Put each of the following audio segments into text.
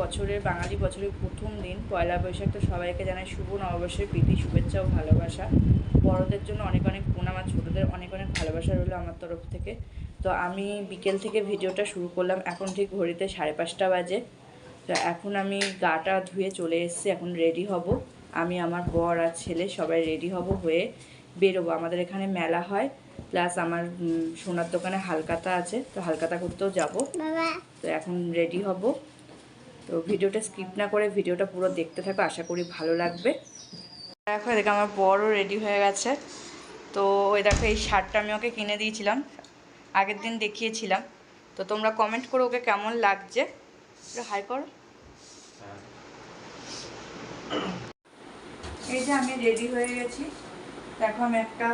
বছরের বাঙালি বছরের প্রথম দিন। পয়লা বৈশাখ তো সবাইকে জানাই শুভ নববর্ষের প্রীতি শুভেচ্ছা ও ভালোবাসা। বড়দের জন্য অনেক অনেক প্রণাম আর ছোটোদের অনেক অনেক ভালোবাসা রইল আমার তরফ থেকে। তো আমি বিকেল থেকে ভিডিওটা শুরু করলাম। এখন ঠিক ঘড়িতে সাড়ে পাঁচটা বাজে। তো এখন আমি গাটা ধুয়ে চলে এসেছি এখন রেডি হব। আমি আমার বর আর ছেলে সবাই রেডি হব হয়ে বেরোবো। আমাদের এখানে মেলা হয় প্লাস আমার সোনার দোকানে হালকাতা আছে। তো হালকাতা করতেও যাব। তো এখন রেডি হব। তো ভিডিওটা স্কিপ না করে ভিডিওটা পুরো দেখতে থাকো, আশা করি ভালো লাগবে। দেখো, এদিকে আমার বড়ও রেডি হয়ে গেছে। তো ওই দেখো, এই শার্টটা আমি ওকে কিনে দিয়েছিলাম, আগের দিন দেখিয়েছিলাম। তো তোমরা কমেন্ট করো ওকে কেমন লাগছে। হাই করো। এই যে আমি রেডি হয়ে গেছি। দেখো, আমি একটা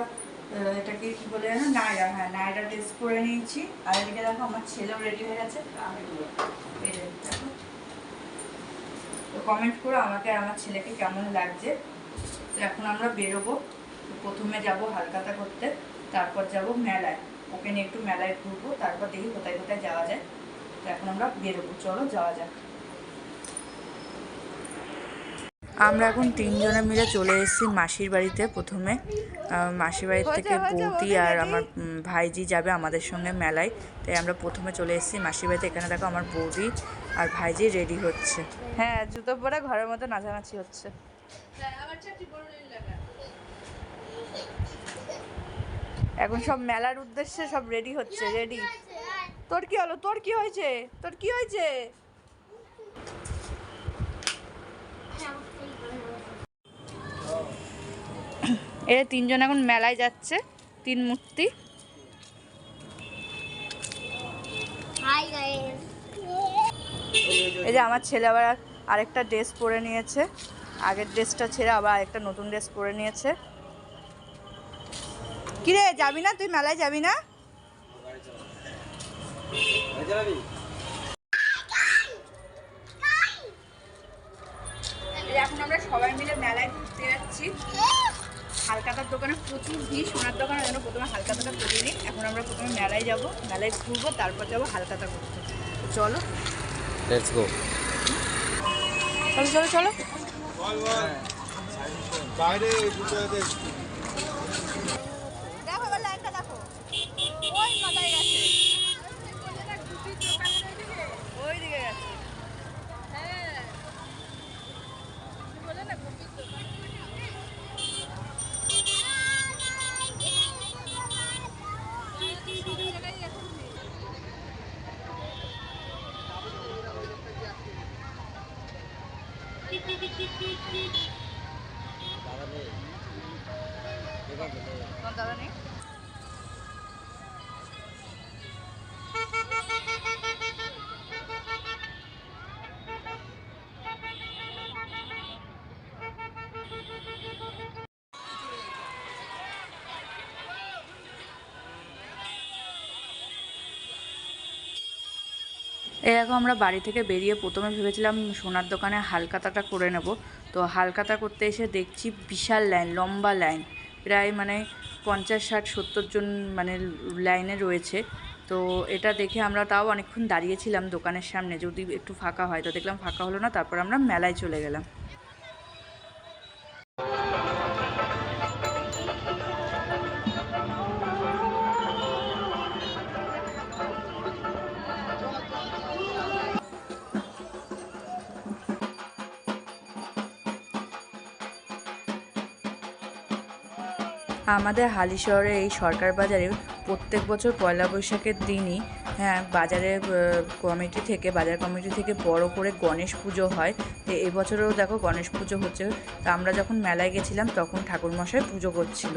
এটাকে কি বলে জানো নায়রা হ্যাঁ নায়রা ড্রেস করে নিয়েছি। আর এদিকে দেখো, আমার ছেলেও রেডি হয়ে গেছে। যে, দেখো। কমেন্ট করো আমাকে আর আমার ছেলেকে কেমন লাগছে। তো এখন আমরা বেরোবো। প্রথমে যাব হালকাতা করতে তারপর যাব মেলায়। ওকে নিয়ে একটু মেলায় ঘুরবো তারপর দেখি কোথায় কোথায় যাওয়া যায়। তো এখন আমরা বেরোবো। চলো যাওয়া যাক। আমরা এখন তিনজনে মিলে চলে এসেছি মাসির বাড়িতে প্রথমে। মাসির বাড়ি থেকে বৌদি আর আমার ভাইজি যাবে আমাদের সঙ্গে মেলায়। তাই আমরা প্রথমে চলে এসেছি মাসির বাড়িতে। এখানে দেখো আমার বৌদি আর ভাইজি রেডি হচ্ছে। হ্যাঁ জুতো পরে ঘরের মধ্যে নাচানাচি হচ্ছে। এখন সব মেলার উদ্দেশ্যে সব রেডি হচ্ছে রেডি তোর কি হলো? তোর কি হয়েছে? তোর কি হয়েছে? এরা তিনজন এখন মেলায় যাচ্ছে তিন মূর্তি। হাই গাইস এই যে আমার ছেলে আবার আরেকটা ড্রেস পরে নিয়েছে। আগের ড্রেসটা ছেড়ে আবার আরেকটা নতুন ড্রেস পরে নিয়েছে। কিরে, যাবি না? তুই মেলায় যাবি না? এখন আমরা সবাই মিলে মেলায় ঘুরতে যাচ্ছি। হালকাতার দোকানে প্রচুর ভিড়, সোনার দোকানে যেন প্রথমে হালকাতাটা করে নিই। এখন আমরা প্রথমে মেলায় যাব, মেলায় ঘুরবো, তারপর যাব হালকাতা করতে চলো। লেটস গো চলো চলো চলো। বাইরে দাদা এরকম আমরা বাড়ি থেকে বেরিয়ে প্রথমে ভেবেছিলাম সোনার দোকানে হালকাতাটা করে নেব। তো হালকাতা করতে এসে দেখছি বিশাল লাইন, লম্বা লাইন। প্রায় মানে পঞ্চাশ, ষাট, সত্তর জন মানে লাইনে রয়েছে। তো এটা দেখে আমরা তাও অনেকক্ষণ দাঁড়িয়েছিলাম দোকানের সামনে। যদি একটু ফাঁকা হয়, তো দেখলাম ফাঁকা হলো না, তারপর আমরা মেলায় চলে গেলাম। আমাদের হালি শহরে এই সরকার বাজারে প্রত্যেক বছর পয়লা বৈশাখের দিনই হ্যাঁ বাজারে কমিটি থেকে, বাজার কমিটি থেকে বড় করে গণেশ পুজো হয়। তো এবছরেও দেখো গণেশ পুজো হচ্ছে। তো আমরা যখন মেলায় গেছিলাম, তখন ঠাকুরমশাই পুজো করছিল।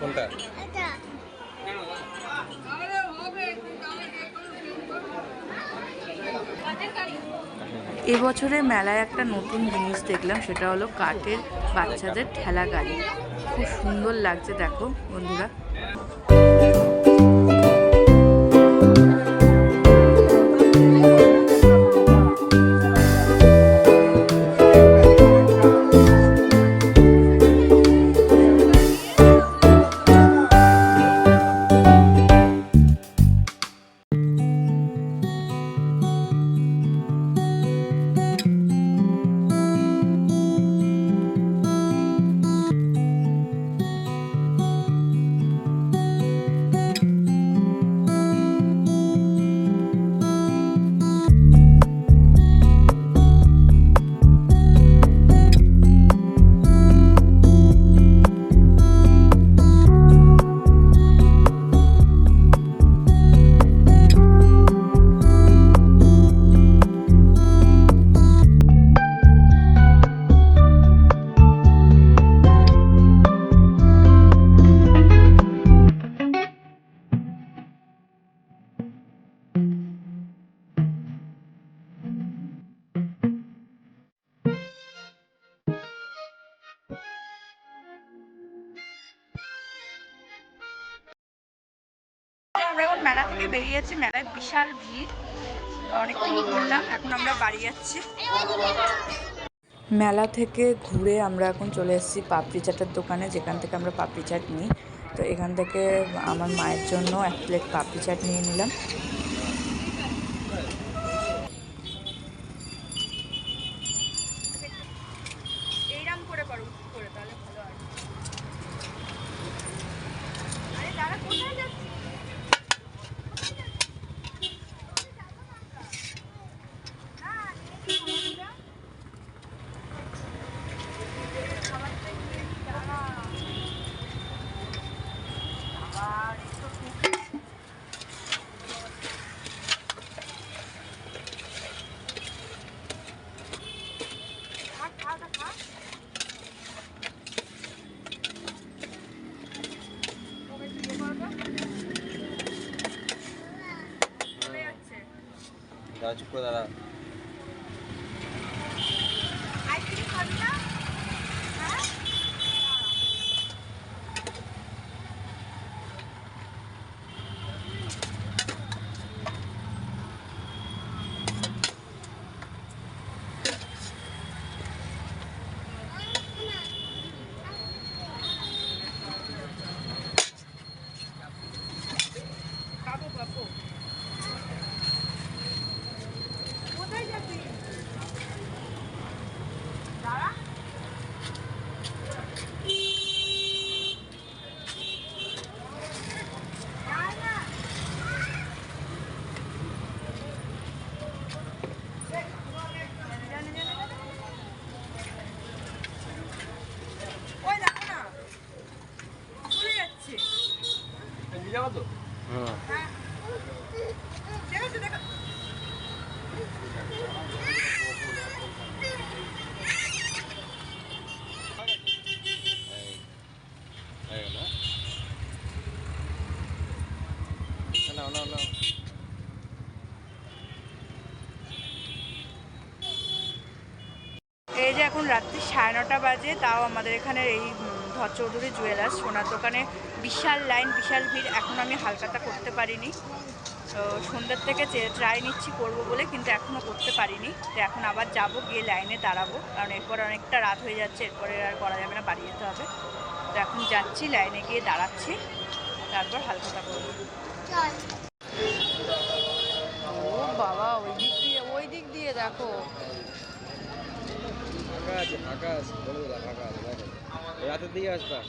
কোনটা? এটা এবছরের মেলায় একটা নতুন জিনিস দেখলাম, সেটা হলো কাঠের বাচ্চাদের ঠেলা গাড়ি। খুব সুন্দর লাগছে, দেখো বন্ধুরা। আমরা মেলা থেকে বেরিয়ে বেরিয়েছি, মেলায় বিশাল ভিড়। অনেকক্ষণ ঘুরলাম এখন আমরা বাড়ি যাচ্ছি। মেলা থেকে ঘুরে আমরা এখন চলে এসেছি পাপড়ি চাটের দোকানে, যেখান থেকে আমরা পাপড়ি চাট নিই। তো এখান থেকে আমার মায়ের জন্য এক প্লেট পাপড়ি চাট নিয়ে নিলাম। 就过来了。রাত্রি সাড়ে নটা বাজে, তাও আমাদের এখানের এই ধর চৌধুরী জুয়েলার্স সোনার দোকানে বিশাল লাইন বিশাল ভিড়। এখন আমি হালকাটা করতে পারিনি। তো সন্ধ্যের থেকে ট্রাই নিচ্ছি, করব বলে, কিন্তু এখনও করতে পারিনি। তো এখন আবার যাব, গিয়ে লাইনে দাঁড়াবো। কারণ এরপর অনেকটা রাত হয়ে যাচ্ছে, এরপরে আর করা যাবে না, বাড়ি যেতে হবে। তো এখন যাচ্ছি লাইনে গিয়ে দাঁড়াচ্ছি। তারপর হালকাটা করব। ও বাবা, ওই দিক দিয়ে, ওই দিক দিয়ে দেখো। ফাঁকা আছে দিলাম ফাঁকা আছে দেখো। রাতের দিকে আসবা?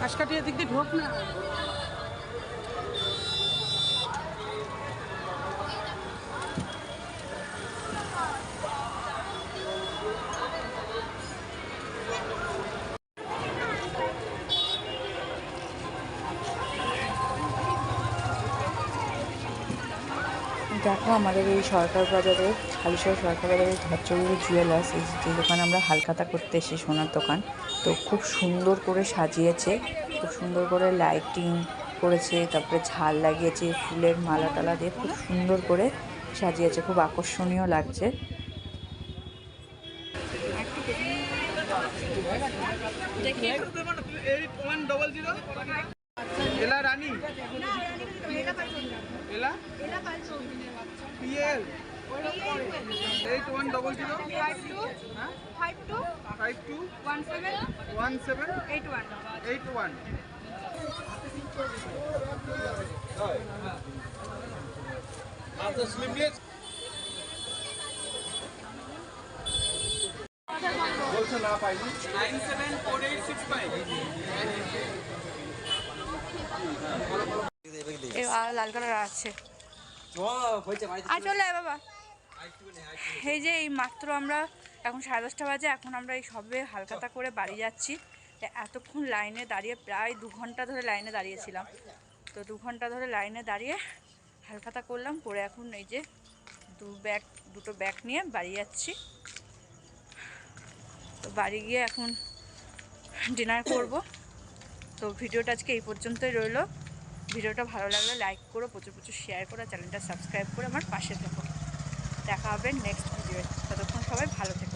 কাশকাটিয়া দিক দিয়ে ঢোক না। আমাদের এই সরকার বাজারে হালিশহর সরকার বাজারের ধরচৌরি জুয়েলার্স এই যে দোকানে আমরা হালখাতা করতে এসেছি, সোনার দোকান, তো খুব সুন্দর করে সাজিয়েছে, খুব সুন্দর করে লাইটিং করেছে, তারপরে ঝাল লাগিয়েছে, ফুলের মালা টালা দিয়ে খুব সুন্দর করে সাজিয়েছে, খুব আকর্ষণীয় লাগছে। Ela Rani? Ela PL eight one double zero five two one seven eight one বলছো না পাইনি nine seven four eight six five লাল কালার আছে। আর চলে বাবা। এই যে এই মাত্র আমরা এখন সাড়ে দশটা বাজে এখন আমরা এই সবে হালকাতা করে বাড়ি যাচ্ছি। এতক্ষণ লাইনে দাঁড়িয়ে প্রায় দু ঘণ্টা ধরে লাইনে দাঁড়িয়েছিলাম। তো দু ঘণ্টা ধরে লাইনে দাঁড়িয়ে হালখাতা করলাম করে এখন এই যে দু ব্যাগ দুটো ব্যাগ নিয়ে বাড়ি যাচ্ছি। তো বাড়ি গিয়ে এখন ডিনার করব। তো ভিডিওটা আজকে এই পর্যন্তই রইল। ভিডিওটা ভালো লাগলে লাইক করো, প্রচুর প্রচুর শেয়ার করো, চ্যানেলটা সাবস্ক্রাইব করে আমার পাশে থাকো। দেখা হবে নেক্সট ভিডিও ততক্ষণ সবাই ভালো থেকো।